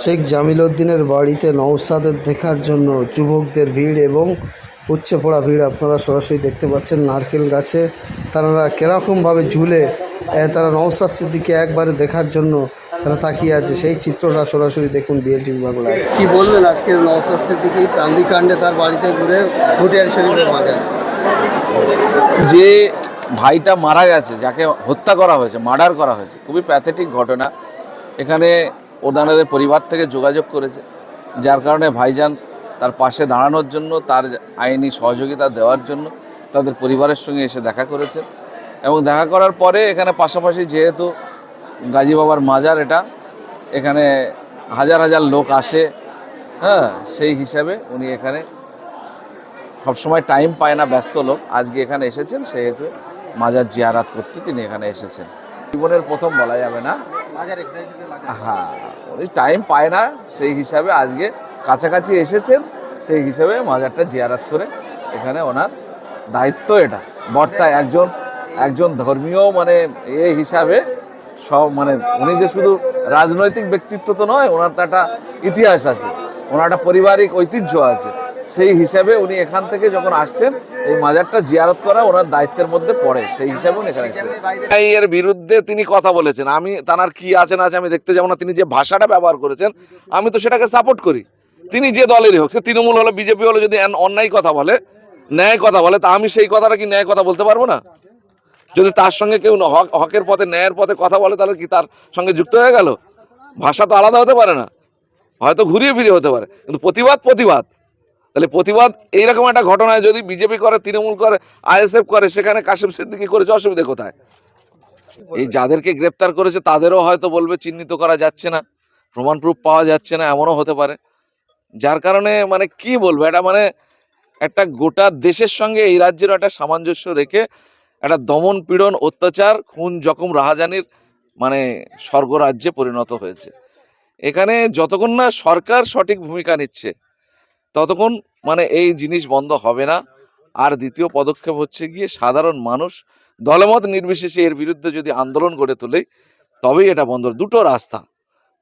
শেখ জামিল উদ্দিনের বাড়িতে নওসাদের দেখার জন্য যুবকদের ভিড় এবং উচ্ছে পড়া ভিড় আপনারা সরাসরি দেখতে পাচ্ছেন নারকেল গাছে। তারা কীরকমভাবে ঝুলে তারা নওসাদ সিদ্দিকে একবারে দেখার জন্য তারা তাকিয়ে আছে সেই চিত্রটা সরাসরি দেখুন বিএলটিভি বাংলায়। কি বলবেন আজকের নওসাদ সিদ্দিকি কান্দিকাণ্ডে তার বাড়িতে ঘুরে ভুটিয়ার শরীফের বাজার যে ভাইটা মারা গেছে যাকে হত্যা করা হয়েছে মার্ডার করা হয়েছে খুবই প্যাথেটিক ঘটনা। এখানে ওনাদের পরিবার থেকে যোগাযোগ করেছে, যার কারণে ভাইজান তার পাশে দাঁড়ানোর জন্য, তার আইনি সহযোগিতা দেওয়ার জন্য তাদের পরিবারের সঙ্গে এসে দেখা করেছে। এবং দেখা করার পরে এখানে পাশাপাশি যেহেতু গাজী বাবার মাজার এটা, এখানে হাজার হাজার লোক আসে হ্যাঁ সেই হিসাবে উনি এখানে সবসময় টাইম পায় না, ব্যস্ত লোক। আজকে এখানে এসেছেন, সেহেতু মাজার জিয়ারাত করতে তিনি এখানে এসেছেন। জীবনের প্রথম বলা যাবে না। হ্যাঁ উনি টাইম পায় না, সেই হিসাবে আজকে কাছাকাছি এসেছেন, সেই হিসাবে মাজারটা জিয়ারাত করে এখানে ওনার দায়িত্ব এটা। বর্তায় একজন একজন ধর্মীয় মানে এ হিসাবে সব মানে উনি যে শুধু রাজনৈতিক ব্যক্তিত্ব তো নয়, ওনার তো একটা ইতিহাস আছে, ওনার একটা পারিবারিক ঐতিহ্য আছে। সেই হিসাবে উনি এখান থেকে যখন আসছেন, এই মাজারটা জিয়ারত করা ওনার দায়িত্বের মধ্যে পড়ে, সেই হিসাবে উনি এখানে এর বিরুদ্ধে তিনি কথা বলেছেন। আমি, তার কি আছে না আছে আমি দেখতে যাব না। তিনি যে ভাষাটা ব্যবহার করেছেন, আমি তো সেটাকে সাপোর্ট করি। তিনি যে দলেরই হোক, সে তৃণমূল হলো, বিজেপি হলো যদি অন্যায় কথা বলে, ন্যায় কথা বলে, তা আমি সেই কথাটা কি ন্যায় কথা বলতে পারব না? যদি তার সঙ্গে কেউ হকের পথে, ন্যায়ের পথে কথা বলে, তাহলে কি তার সঙ্গে যুক্ত হয়ে গেল? ভাষা তো আলাদা হতে পারে না। হয়তো ঘুরিয়ে ফিরিয়ে হতে পারে। কিন্তু প্রতিবাদ প্রতিবাদ। তাহলে প্রতিবাদ এইরকম একটা ঘটনায় যদি বিজেপি করে, তৃণমূল করে, আইএসএফ করে, সেখানে কাশিম সিদ্দিকি করেছে, অসুবিধা কোথায়? এই যাদেরকে গ্রেপ্তার করেছে, তাদেরও হয়তো বলবে, চিহ্নিত করা যাচ্ছে না, প্রমাণ প্রুফ পাওয়া যাচ্ছে না, এমনও হতে পারে। যার কারণে মানে কি বলব, এটা মানে একটা গোটা দেশের সঙ্গে এই রাজ্যের একটা সামঞ্জস্য রেখে একটা দমন পীড়ন, অত্যাচার, খুন, জখম, রাহাজানির মানে স্বর্গরাজ্যে পরিণত হয়েছে। এখানে যতক্ষণ না সরকার সঠিক ভূমিকা নিচ্ছে ততক্ষণ মানে এই জিনিস বন্ধ হবে না। আর দ্বিতীয় পদক্ষেপ হচ্ছে গিয়ে সাধারণ মানুষ দলমত নির্বিশেষে এর বিরুদ্ধে যদি আন্দোলন গড়ে তোলে, তবেই এটা বন্ধ। দুটো রাস্তা।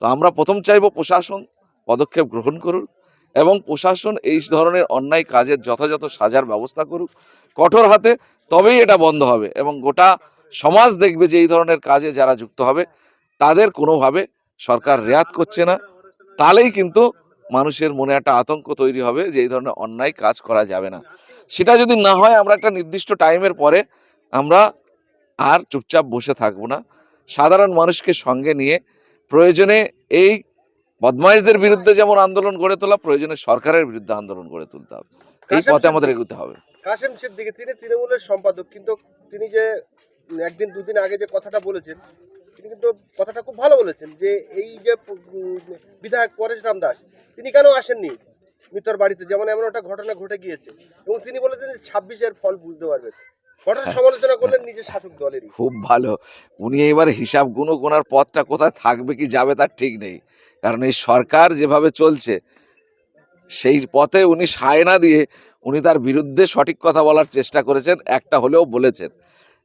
তো আমরা প্রথম চাইব প্রশাসন, পদক্ষেপ গ্রহণ করুক এবং প্রশাসন এই ধরনের অন্যায় কাজের যথাযথ সাজার ব্যবস্থা করুক কঠোর হাতে, তবেই এটা বন্ধ হবে এবং গোটা সমাজ দেখবে যে এই ধরনের কাজে যারা যুক্ত হবে, তাদের কোনোভাবে সরকার রেয়াত করছে না। তাহলেই কিন্তু মানুষের মনে একটা আতঙ্ক তৈরি হবে যে এই ধরনের অন্যায় কাজ করা যাবে না। সেটা যদি না হয় আমরা একটা নির্দিষ্ট টাইমের পরে আমরা আর চুপচাপ বসে থাকব না। সাধারণ মানুষকে সঙ্গে নিয়ে প্রয়োজনে এই বদমাইশদের বিরুদ্ধে যেমন আন্দোলন গড়ে তোলা প্রয়োজনে সরকারের বিরুদ্ধে আন্দোলন গড়ে তুলতে হবে। এই পথে আমাদের এগোতে হবে। কাশেম সিদ্দিকী তিনি তৃণমূলের সম্পাদক কিন্তু তিনি যে একদিন দুদিন আগে যে কথাটা বলেছেন তিনি কিন্তু কথাটা খুব ভালো বলেছেন যে এই যে বিধায়ক পরেশ রাম দাস তিনি কেন আসেননি মিত্রর বাড়িতে? যেমন এমন একটা ঘটনা ঘটে গিয়েছে। এবং তিনি বলেছেন যে ছাব্বিশের ফল বুঝতে পারবেন ঘটনার সমালোচনা করলেন নিজের শাসক দলেরই। খুব ভালো। উনি এবার হিসাব গুণ গোনার পথটা কোথায় থাকবে কি যাবে তার ঠিক নেই। কারণ এই সরকার যেভাবে চলছে সেই পথে উনি সায় না দিয়ে উনি তার বিরুদ্ধে সঠিক কথা বলার চেষ্টা করেছেন একটা হলেও বলেছেন।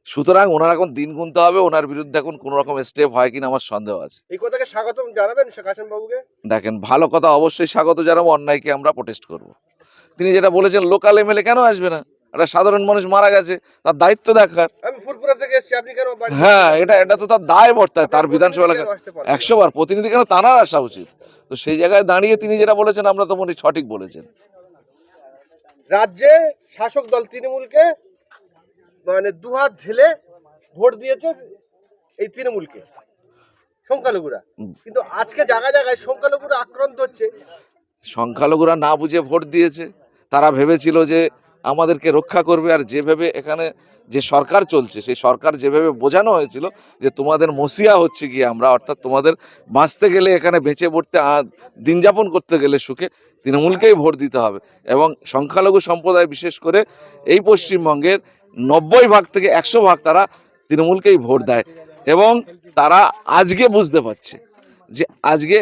সুতরাং ওনার এখন দিন গুনতে হবে ওনার বিরুদ্ধে এখন কোনো রকম স্টেপ হয় কিনা আমার সন্দেহ আছে। এই কথাকে স্বাগতম জানাবেন কাশেম বাবুকে দেখেন ভালো কথা অবশ্যই স্বাগত জানাব অন্যায়কে আমরা প্রোটেস্ট করব। তিনি যেটা বলেছেন লোকাল এমএলএ কেন আসবে না? একটা সাধারণ মানুষ মারা গেছে তার দায়িত্ব দেখার। হ্যাঁ এটা এটা তো তার দায় বর্তায় তার বিধানসভা এলাকা? একশো বার প্রতিনিধি কেন তাঁর আসা উচিত? তো সেই জায়গায় দাঁড়িয়ে তিনি যেটা বলেছেন আমরা তো মনে সঠিক বলেছেন। রাজ্যে শাসক দল তৃণমূলকে মানে দুহাত ঢেলে ভোট দিয়েছে এই তৃণমূলকে, সংখ্যালঘুরা। কিন্তু আজকে জায়গায় জায়গায় সংখ্যালঘুরা আক্রান্ত হচ্ছে। সংখ্যালঘুরা না বুঝে ভোট দিয়েছে, তারা ভেবেছিল যে আমাদেরকে রক্ষা করবে, আর যেভাবে এখানে যে সরকার চলছে, সেই সরকার যেভাবে বোঝানো হয়েছিল যে তোমাদের মসিয়া হচ্ছে গিয়ে আমরা, অর্থাৎ তোমাদের বাঁচতে গেলে এখানে বেঁচে পড়তে দিন যাপন করতে গেলে সুখে তৃণমূলকেই ভোট দিতে হবে। এবং সংখ্যালঘু সম্প্রদায় বিশেষ করে এই পশ্চিমবঙ্গের নব্বই ভাগ থেকে একশো ভাগ তারা তৃণমূলকেই ভোট দেয়। এবং তারা আজকে বুঝতে পারছে যে আজকে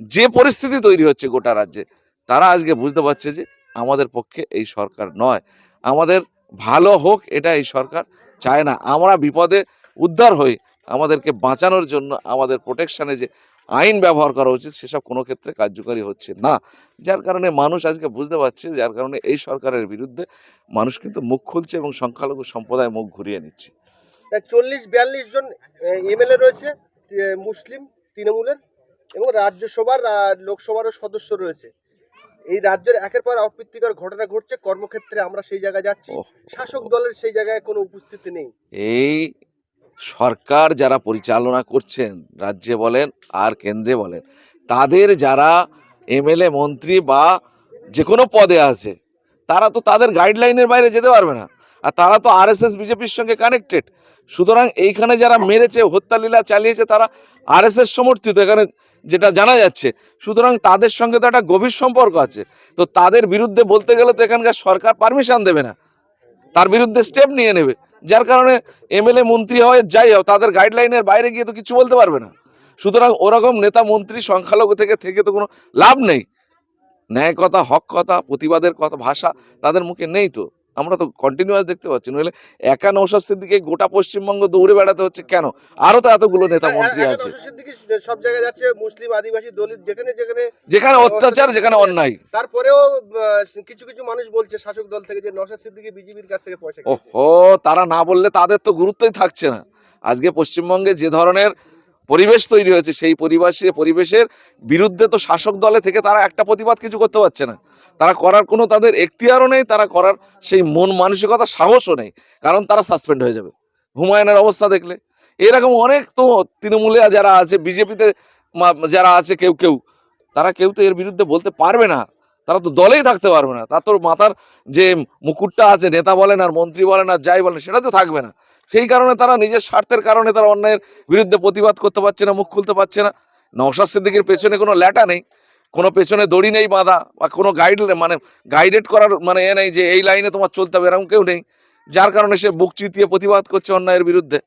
যে পরিস্থিতি তৈরি হচ্ছে গোটা রাজ্যে, তারা আজকে বুঝতে পারছে যে আমাদের পক্ষে এই সরকার নয়। আমাদের ভালো হোক এটা এই সরকার চায় না। আমরা বিপদে উদ্ধার হই। আমাদেরকে বাঁচানোর জন্য, আমাদের প্রোটেকশানে যে আইন ব্যবহার করা উচিত সেসব কোনো ক্ষেত্রে কার্যকারী হচ্ছে না। যার কারণে মানুষ আজকে বুঝতে পারছে যার কারণে এই সরকারের বিরুদ্ধে মানুষ কিন্তু মুখ খুলছে এবং সংখ্যালঘু সম্প্রদায় মুখ ঘুরিয়ে নিচ্ছে। চল্লিশ বিয়াল্লিশ জন এমএলএ রয়েছে মুসলিম তৃণমূলের এবং রাজ্যসভার লোকসভারও সদস্য রয়েছে। এই রাজ্যের একের পর অপ্রীতিকর ঘটনা ঘটছে কর্মক্ষেত্রে আমরা সেই জায়গায় যাচ্ছি শাসক দলের সেই জায়গায় কোনো উপস্থিতি নেই। এই সরকার যারা পরিচালনা করছেন, রাজ্যে বলেন আর কেন্দ্রে বলেন, তাদের যারা এমএলএ, মন্ত্রী বা যে কোনো পদে আছে, তারা তো তাদের গাইডলাইনের বাইরে যেতে পারবে না। আর তারা তো আরএসএস বিজেপির সঙ্গে কানেক্টেড সুতরাং এইখানে যারা মেরেছে, হত্যালীলা চালিয়েছে, তারা আরএসএস সমর্থিত, এখানে যেটা জানা যাচ্ছে। সুতরাং তাদের সঙ্গে তো একটা গভীর সম্পর্ক আছে। তো তাদের বিরুদ্ধে বলতে গেলে তো এখানকার সরকার পারমিশন দেবে না। তার বিরুদ্ধে স্টেপ নিয়ে নেবে। যার কারণে এমএলএ মন্ত্রী হয় যাই হোক, তাদের গাইডলাইনের বাইরে গিয়ে তো কিছু বলতে পারবে না। সুতরাং ওরকম নেতা মন্ত্রী সংখ্যালঘু থেকে থেকে তো কোনো লাভ নেই। ন্যায় কথা, হক কথা, প্রতিবাদের কথা, ভাষা তাদের মুখে নেই তো। আমরা তো কন্টিনিউয়াস দেখতে পাচ্ছি। নইলে একা নৌসাদ সিদ্দিকে গোটা পশ্চিমবঙ্গ দৌড়ে বেড়াতে হচ্ছে কেন? আরও তো এতগুলো নেতা মন্ত্রী আছে। সব জায়গায় যাচ্ছে মুসলিম আদিবাসী দলিত যেখানে যেখানে যেখানে অত্যাচার যেখানে অন্যায়। তারপরেও কিছু কিছু মানুষ বলছে শাসক দল থেকে যে নওশাদ সিদ্দিকী বিজেপির কাছ থেকে পয়সা। ওহো তারা না বললে তাদের তো গুরুত্বই থাকছে না। আজকে পশ্চিমবঙ্গে যে ধরনের পরিবেশ তৈরি হয়েছে, সেই পরিবেশে, পরিবেশের বিরুদ্ধে তো শাসক দলে থেকে তারা একটা প্রতিবাদ কিছু করতে পারছে না। তারা করার কোনো তাদের এখতিয়ারও নেই, তারা করার সেই মন মানসিকতা সাহসও নেই, কারণ তারা সাসপেন্ড হয়ে যাবে। হুমায়ুনের অবস্থা দেখলে। এরকম অনেক তো তৃণমূলে যারা আছে, বিজেপিতে যারা আছে কেউ কেউ, তারা কেউ তো এর বিরুদ্ধে বলতে পারবে না। তারা তো দলেই থাকতে পারবে না। তার তো মাথার যে মুকুটটা আছে, নেতা বলেন আর মন্ত্রী বলেন আর যাই বলেন, সেটা তো থাকবে না। সেই কারণে তারা নিজের স্বার্থের কারণে তারা অন্যায়ের বিরুদ্ধে প্রতিবাদ করতে পারছে না, মুখ খুলতে পারছে না। নওশাদ সিদ্দিকের পেছনে কোনো ল্যাটা নেই, কোনো পেছনে দড়ি নেই বাঁধা বা কোনো গাইড মানে গাইডেড করার মানে এ নেই যে এই লাইনে তোমার চলতে হবে, এরকম কেউ নেই। যার কারণে সে বুক চিতিয়ে প্রতিবাদ করছে অন্যায়ের বিরুদ্ধে।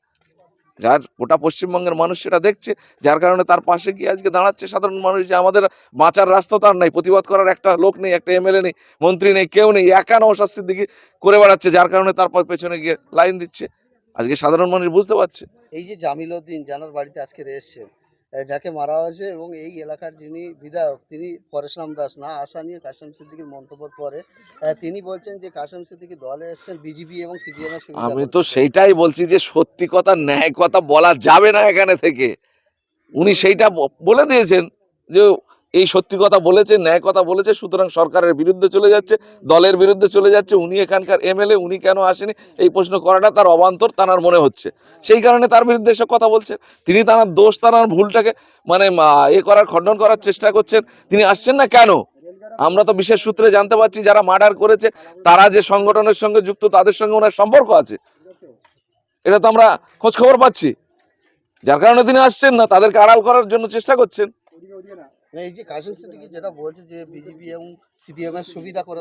যার গোটা পশ্চিমবঙ্গের মানুষ সেটা দেখছে যার কারণে তার পাশে গিয়ে আজকে দাঁড়াচ্ছে সাধারণ মানুষ যে আমাদের বাঁচার রাস্তা তার নাই প্রতিবাদ করার একটা লোক নেই একটা এমএলএ নেই মন্ত্রী নেই কেউ নেই একা নওশাস্তির দিকে করে বেড়াচ্ছে যার কারণে তার পেছনে গিয়ে লাইন দিচ্ছে। আজকে সাধারণ মানুষ বুঝতে পারছে। এই যে জামিল উদ্দিন জানার বাড়িতে আজকে এসছেন আহ, যাকে মারা হয়েছে এবং এই এলাকার যিনি বিধায়ক তিনি পরেশরাম দাস না আসা নিয়ে কাশেম সিদ্দিকির মন্তব্যের পরে তিনি বলছেন যে কাশেম সিদ্দিকি দলে এসছেন বিজেপি এবং সিপিএম এর আমি তো সেটাই সেইটাই বলছি যে সত্যি কথা ন্যায় কথা বলা যাবে না এখানে থেকে। উনি সেইটা বলে দিয়েছেন যে এই সত্যি কথা বলেছে, ন্যায় কথা বলেছে, সুতরাং সরকারের বিরুদ্ধে চলে যাচ্ছে, দলের বিরুদ্ধে চলে যাচ্ছে, উনি এখানকার এমএলএ, উনি কেন আসেনি? এই প্রশ্ন করাটা তার অবান্তর, তার মনে হচ্ছে। সেই কারণে তার বিরুদ্ধে এসব কথা বলছেন তিনি তার দোষ, তার ভুলটাকে মানে এ করার, খণ্ডন করার চেষ্টা করছেন। তিনি আসছেন না কেন? আমরা তো বিশেষ সূত্রে জানতে পারছি, যারা মার্ডার করেছে, তারা যে সংগঠনের সঙ্গে যুক্ত, তাদের সঙ্গে ওনার সম্পর্ক আছে। এটা তো আমরা খোঁজ খবর পাচ্ছি। যার কারণে তিনি আসছেন না, তাদেরকে আড়াল করার জন্য চেষ্টা করছেন। এই যে কাশেম যেটা বলছে যে বিজেপি এবং সিপিএম এর সুবিধা করে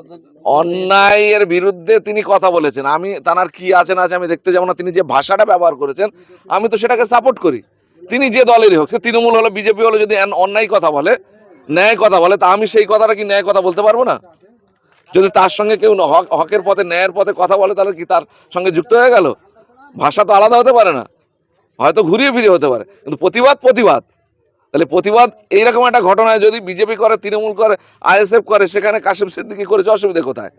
অন্যায়ের বিরুদ্ধে তিনি কথা বলেছেন। আমি, তার কি আছে না আছে আমি দেখতে যাব না। তিনি যে ভাষাটা ব্যবহার করেছেন, আমি তো সেটাকে সাপোর্ট করি। তিনি যে দলেরই হোক, সে তৃণমূল হলো বিজেপি হলো যদি অন্যায় কথা বলে, ন্যায় কথা বলে, তা আমি সেই কথাটা কি ন্যায় কথা বলতে পারব না? যদি তার সঙ্গে কেউ হকের পথে, ন্যায়ের পথে কথা বলে, তাহলে কি তার সঙ্গে যুক্ত হয়ে গেল? ভাষা তো আলাদা হতে পারে না। হয়তো ঘুরিয়ে ফিরিয়ে হতে পারে। কিন্তু প্রতিবাদ প্রতিবাদ। তাহলে প্রতিবাদ এইরকম একটা ঘটনায় যদি বিজেপি করে, তৃণমূল করে, আইএসএফ করে, সেখানে কাশিম সিদ্দিকি করেছে, অসুবিধা কোথায়?